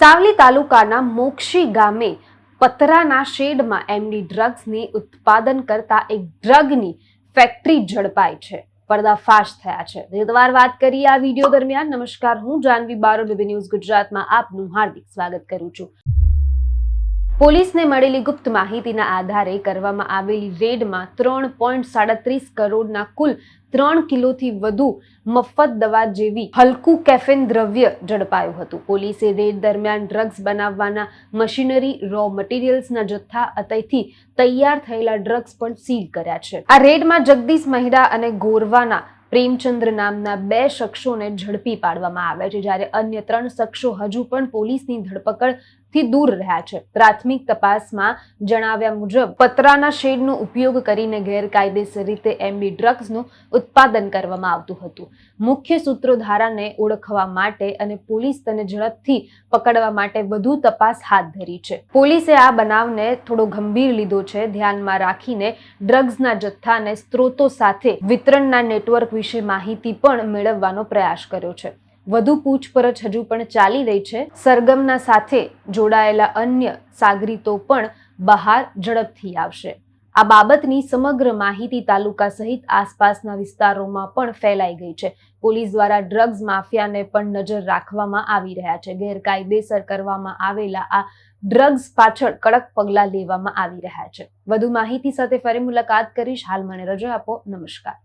સાવલી તાલુકાના મોક્ષી ગામે પતરાના શેડમાં એમની ડ્રગ્સની ઉત્પાદન કરતા એક ડ્રગની ફેક્ટરી ઝડપાઈ છે. પર્દાફાશ થયા છે. વિગતવાર વાત કરીએ આ વીડિયો દરમિયાન. નમસ્કાર, હું જાનવી બારો બીબી ન્યૂઝ ગુજરાતમાં આપનું હાર્દિક સ્વાગત કરું છું. પોલીસને મળેલી ગુપ્ત માહિતીના આધારે કરવામાં આવેલી રેડમાં ત્રણ પોઈન્ટ સાડત્રીસ કરોડના કુલ ત્રણ કિલોથી વધુ મફત દવા જેવી હલકું કેફેન દ્રવ્ય ઝડપાયું હતું. પોલીસે રેડ દરમિયાન ડ્રગ્સ બનાવવાના મશીનરી રો મટીરિયલ્સના જથ્થા અતયથી તૈયાર થયેલા ડ્રગ્સ પણ સીલ કર્યા છે. આ રેડમાં જગદીશ મહિડા અને ગોરવાના પ્રેમચંદ્ર નામના બે શખ્સોને ઝડપી પાડવામાં આવ્યા છે, જ્યારે અન્ય ત્રણ શખ્સો હજુ પણ પોલીસની ધરપકડથી દૂર રહ્યા છે. પ્રાથમિક તપાસમાં જણાવ્યા મુજબ, પતરાના શેડનો ઉપયોગ કરીને ગેરકાયદેસર રીતે એમબી ડ્રગ્સનું ઉત્પાદન કરવામાં આવતું હતું. મુખ્ય સૂત્રોધારાને ઓળખવા માટે અને પોલીસ તેને ઝડપથી પકડવા માટે વધુ તપાસ હાથ ધરી છે. પોલીસે આ બનાવને થોડો ગંભીર લીધો છે. ધ્યાનમાં રાખીને ડ્રગ્સના જથ્થાને સ્ત્રોતો સાથે વિતરણના નેટવર્ક વિશે માહિતી પણ મેળવવાનો પ્રયાસ કર્યો છે. વધુ પૂછપરછ હજુ પણ ચાલી રહી છે. સરગમના સાથે જોડાયેલા અન્ય સાગરીતો પણ બહાર ઝડપથી આવશે. આ બાબતની સમગ્ર માહિતી તાલુકા સહિત આસપાસના વિસ્તારોમાં પણ ફેલાઈ ગઈ છે. પોલીસ દ્વારા ડ્રગ્સ માફિયાને પણ નજર રાખવામાં આવી રહ્યા છે. ગેરકાયદેસર કરવામાં આવેલા આ ડ્રગ્સ પાછળ કડક પગલાં લેવામાં આવી રહ્યા છે. વધુ માહિતી સાથે ફરી મુલાકાત કરીશ. હાલ મને રજા આપો. નમસ્કાર.